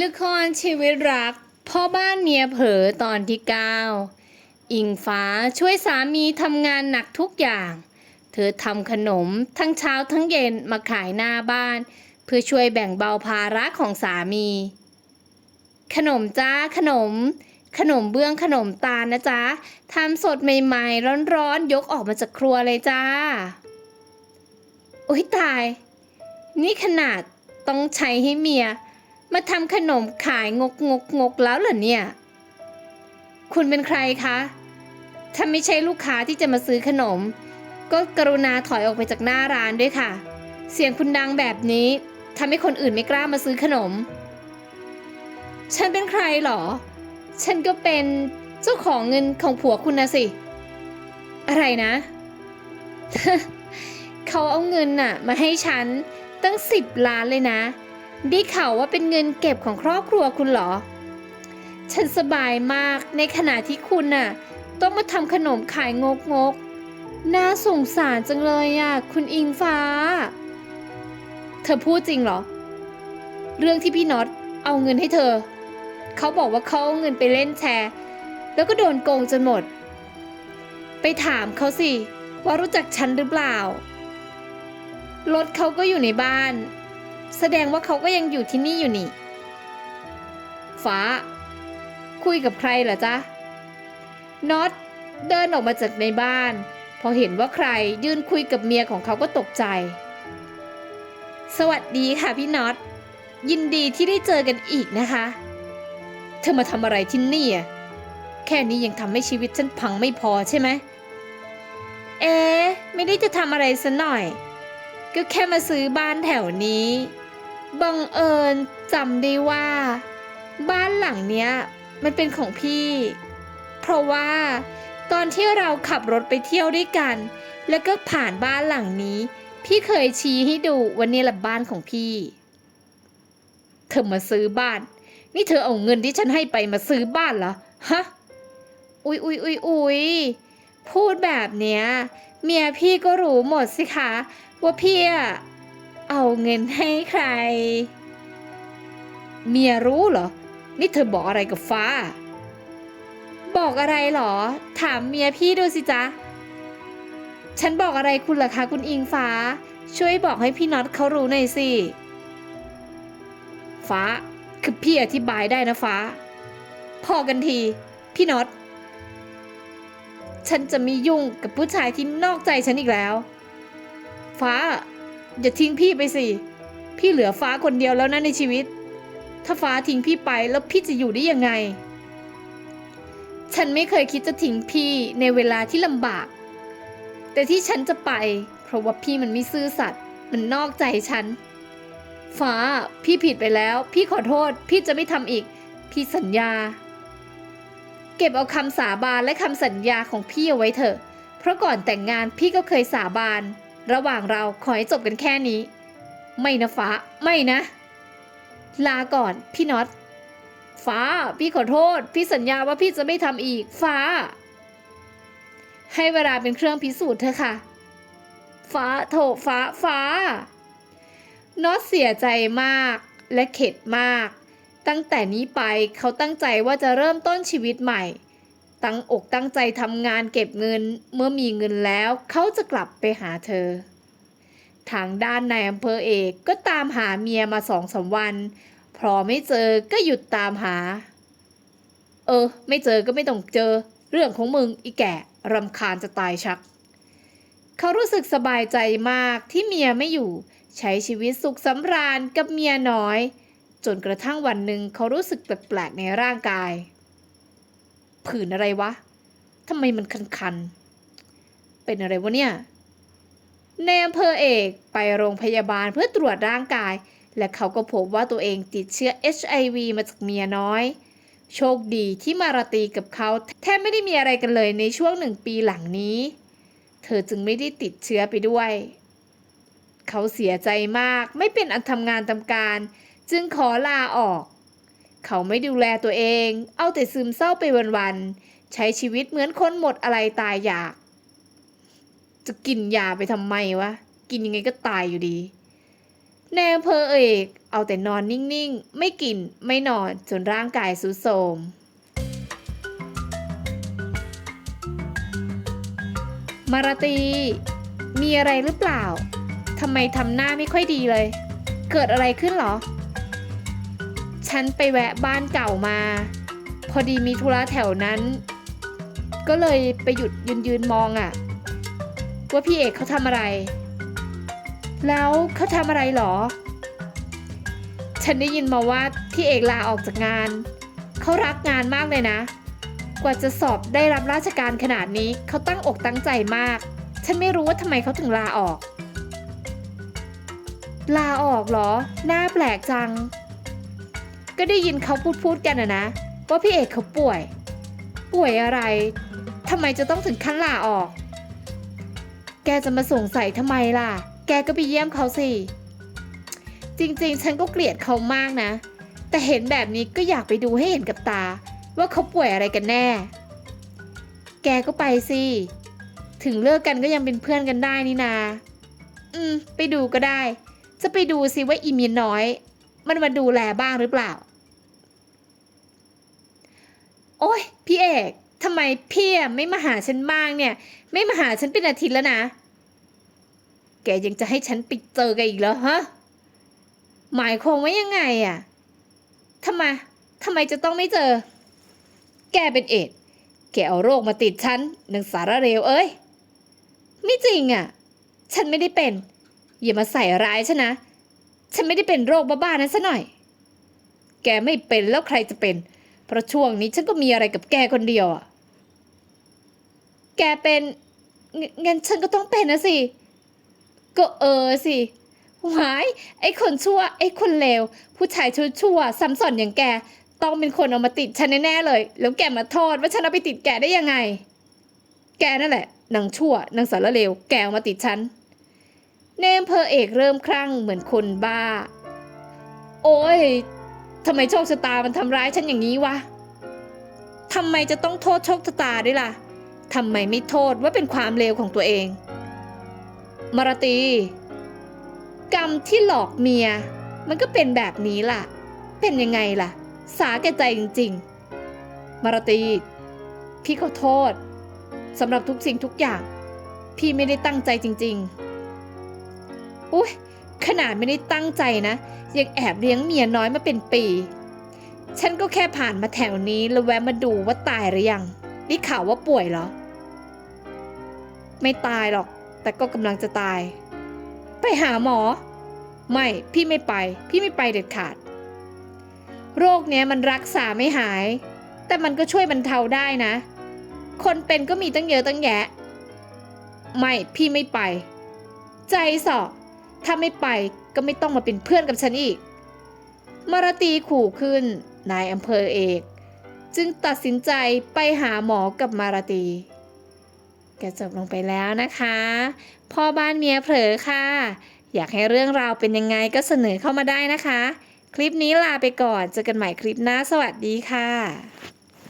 ละครชีวิตรัก พ่อบ้านเมียเผลอตอนที่ 9 อิงฟ้าช่วยสามีทำงานหนักทุกอย่าง เธอทำขนมทั้งเช้าทั้งเย็นมาขายหน้าบ้าน เพื่อช่วยแบ่งเบาภาระของสามี ขนมจ้าขนม ขนมเบื้องขนมตาลนะจ๊ะทำสดใหม่ๆ ร้อนๆ ยกออกมาจากครัวเลยจ้าอุ้ยตาย นี่ขนาดต้องใช้ให้เมีย มาทำขนมขายงกงกงกแล้วเหรอเนี่ย คุณเป็นใครคะ ถ้าไม่ใช่ลูกค้าที่จะมาซื้อขนม ก็กรุณาถอยออกไปจากหน้าร้านด้วยค่ะ เสียงคุณดังแบบนี้ทำให้คนอื่นไม่กล้ามาซื้อขนม ฉันเป็นใครหรอ ฉันก็เป็นเจ้าของเงินของผัวคุณนะสิ อะไรนะ เขาเอาเงินน่ะ มาให้ฉันตั้งสิบล้านเลยนะ ได้ข่าวว่าเป็นเงินเก็บของครอบครัวคุณเหรอ ฉันสบายมากในขณะที่คุณน่ะ ต้องมาทำขนมขายงกงกน่าสงสารจังเลยอะ คุณอิงฟ้า เธอพูดจริงเหรอ เรื่องที่พี่น็อตเอาเงินให้เธอ เขาบอกว่าเขาเอาเงินไปเล่นแชร์ แล้วก็โดนโกงจนหมด ไปถามเขาสิ ว่ารู้จักฉันหรือเปล่ารถเขาก็อยู่ในบ้าน แสดงว่าเขาก็ยังอยู่ที่นี่อยู่นี่ ฟ้า คุยกับใครเหรอจ๊ะน็อตเดินออกมาจากในบ้าน พอเห็นว่าใครยืนคุยกับเมียของเขาก็ตกใจ สวัสดีค่ะพี่น็อต ยินดีที่ได้เจอกันอีกนะคะ เธอมาทำอะไรที่นี่อะแค่นี้ยังทำให้ชีวิตฉันพังไม่พอใช่ไหม เอ๊ะไม่ได้จะทำอะไรซะหน่อย ก็แค่มาซื้อบ้านแถวนี้ บังเอิญจำได้ว่า บ้านหลังเนี้ยมันเป็นของพี่ เพราะว่า ตอนที่เราขับรถไปเที่ยวด้วยกัน แล้วก็ผ่านบ้านหลังนี้ พี่เคยชี้ให้ดูวันนี้แหละบ้านของพี่ เธอมาซื้อบ้าน นี่เธอเอาเงินที่ฉันให้ไปมาซื้อบ้านเหรอฮะอุ๊ยอุ๊ยอุ๊ยอุ๊ยพูดแบบเนี้ยเมียพี่ก็รู้หมดสิคะ ว่าพี่อะ เอาเงินให้ใคร เมียรู้เหรอ นี่เธอบอกอะไรกับฟ้า บอกอะไรเหรอ ถามเมียพี่ดูสิจ๊ะ ฉันบอกอะไรคุณเหรอคะคุณอิงฟ้า ช่วยบอกให้พี่น็อตเขารู้หน่อยสิ ฟ้า คือพี่อธิบายได้นะฟ้า พอกันที พี่น็อต ฉันจะไม่ยุ่งกับผู้ชายที่นอกใจฉันอีกแล้ว ฟ้า อย่าทิ้งพี่ไปสิ พี่เหลือฟ้าคนเดียวแล้วนะในชีวิต ถ้าฟ้าทิ้งพี่ไปแล้วพี่จะอยู่ได้ยังไง ฉันไม่เคยคิดจะทิ้งพี่ในเวลาที่ลำบาก แต่ที่ฉันจะไป เพราะว่าพี่มันไม่ซื่อสัตย์ มันนอกใจฉัน ฟ้า พี่ผิดไปแล้ว พี่ขอโทษ พี่จะไม่ทำอีก พี่สัญญา เก็บเอาคำสาบานและคำสัญญาของพี่เอาไว้เถอะ เพราะก่อนแต่งงานพี่ก็เคยสาบาน ระหว่างเราขอให้จบกันแค่นี้ ไม่นะฟ้าไม่นะ ลาก่อนพี่น็อตฟ้า พี่ขอโทษ พี่สัญญาว่าพี่จะไม่ทำอีก ฟ้า ให้เวลาเป็นเครื่องพิสูจน์เถอะค่ะ ฟ้าโถฟ้าฟ้า น็อตเสียใจมากและเข็ดมาก ตั้งแต่นี้ไปเขาตั้งใจว่าจะเริ่มต้นชีวิตใหม่ ตั้งอกตั้งใจทำงานเก็บเงิน เมื่อมีเงินแล้ว เขาจะกลับไปหาเธอ ทางด้านนายอำเภอเอกก็ตามหาเมียมาสองสามวัน พอไม่เจอก็หยุดตามหา เออ ไม่เจอก็ไม่ต้องเจอ เรื่องของมึงอีแก่รำคาญจะตายชัก เขารู้สึกสบายใจมากที่เมียไม่อยู่ ใช้ชีวิตสุขสำราญกับเมียน้อย จนกระทั่งวันหนึ่งเขารู้สึกแปลกๆในร่างกาย ผื่นอะไรวะทำไมมันคันๆ เป็นอะไรวะเนี่ยในอำเภอเอกไปโรงพยาบาลเพื่อตรวจร่างกาย และเขาก็พบว่าตัวเองติดเชื้อ HIV มาจากเมียน้อย โชคดีที่มาราตีกับเขาแทบไม่ได้มีอะไรกันเลยในช่วงหนึ่งปีหลังนี้ เธอจึงไม่ได้ติดเชื้อไปด้วย เขาเสียใจมากไม่เป็นอันทำงานทำการ จึงขอลาออก เขาไม่ดูแลตัวเอง เอาแต่ซึมเศร้าไปวันๆ ใช้ชีวิตเหมือนคนหมดอะไรตายอยาก จะกินยาไปทำไมวะ กินยังไงก็ตายอยู่ดีในอำเภอเอกเอาแต่นอนนิ่งๆ ไม่กินไม่นอนจนร่างกายสุดโทรมมาราตี มีอะไรหรือเปล่า ทำไมทำหน้าไม่ค่อยดีเลย เกิดอะไรขึ้นหรอ ฉันไปแวะบ้านเก่ามา พอดีมีธุระแถวนั้น ก็เลยไปหยุดยืนยืนมองอะว่าพี่เอกเขาทำอะไร แล้วเขาทำอะไรเหรอ ฉันได้ยินมาว่าพี่เอกลาออกจากงาน เขารักงานมากเลยนะ กว่าจะสอบได้รับราชการขนาดนี้เขาตั้งอกตั้งใจมาก ฉันไม่รู้ว่าทำไมเขาถึงลาออก ลาออกเหรอ น่าแปลกจัง ก็ได้ยินเขาพูดพูดกันอะนะว่าพี่เอกเขาป่วย ป่วยอะไรทำไมจะต้องถึงขั้นลาออก แกจะมาสงสัยทำไมล่ะ แกก็ไปเยี่ยมเขาสิ จริงๆ ฉันก็เกลียดเขามากนะ แต่เห็นแบบนี้ก็อยากไปดูให้เห็นกับตา ว่าเขาป่วยอะไรกันแน่ แกก็ไปสิ ถึงเลิกกันก็ยังเป็นเพื่อนกันได้นี่นา อืม ไปดูก็ได้ จะไปดูสิว่าอีเมียน้อย มันมาดูแลบ้างหรือเปล่า โอ้ยพี่เอกทำไมพี่ไม่มาหาฉันบ้างเนี่ย ไม่มาหาฉันเป็นอาทิตย์แล้วนะ แกยังจะให้ฉันไปเจอกันอีกเหรอฮะ หมายความว่ายังไงอะทำไมทำไมจะต้องไม่เจอ แกเป็นเอดแกเอาโรคมาติดฉันนางสารเร็วเอ้ย ไม่จริงอะฉันไม่ได้เป็น อย่ามาใส่ร้ายฉันนะ ฉันไม่ได้เป็นโรคบ้าๆนั้นซะหน่อย แกไม่เป็นแล้วใครจะเป็น เพราะช่วงนี้ฉันก็มีอะไรกับแกคนเดียวอะแกเป็นงงั้นฉันก็ต้องเป็นนะสิ ก็เออสิหวายไอ้คนชั่ว ไอ้คนเลว ผู้ชายชั่วๆซ้ำซ้อนอย่างแก ต้องเป็นคนเอามาติดฉันแน่ๆเลย แล้วแกมาโทษว่าฉันเอาไปติดแกได้ยังไง แกนั่นแหละนางชั่วนางสารเลว แกเอามาติดฉัน เนมเพอเอกเริ่มคลั่งเหมือนคนบ้า โอ้ยทำไมโชคชะตามันทำร้ายฉันอย่างนี้วะทำไมจะต้องโทษโชคชะตาด้วยล่ะทำไมไม่โทษว่าเป็นความเลวของตัวเองมารตี กรรมที่หลอกเมีย มันก็เป็นแบบนี้ล่ะ เป็นยังไงล่ะ สาแก่ใจจริง ๆมารตี พี่ขอโทษสำหรับทุกสิ่งทุกอย่าง พี่ไม่ได้ตั้งใจจริง ๆ อุ้ยขนาดไม่ได้ตั้งใจนะ ยังแอบเลี้ยงเมียน้อยมาเป็นปี ฉันก็แค่ผ่านมาแถวนี้แล้วแวะมาดูว่าตายหรือยังนี่ข่าวว่าป่วยเหรอ ไม่ตายหรอก แต่ก็กำลังจะตาย ไปหาหมอ ไม่พี่ไม่ไป พี่ไม่ไปเด็ดขาด โรคเนี้ยมันรักษาไม่หาย แต่มันก็ช่วยบรรเทาได้นะ คนเป็นก็มีตั้งเยอะตั้งแยะ ไม่พี่ไม่ไป ใจสอ ถ้าไม่ไปก็ไม่ต้องมาเป็นเพื่อนกับฉันอีก มารตีขู่ขึ้น นายอำเภอเอก จึงตัดสินใจไปหาหมอกับมารตี แกจบลงไปแล้วนะคะ พ่อบ้านเมียเผลอค่ะ อยากให้เรื่องราวเป็นยังไงก็เสนอเข้ามาได้นะคะ คลิปนี้ลาไปก่อน เจอกันใหม่คลิปหน้า สวัสดีค่ะ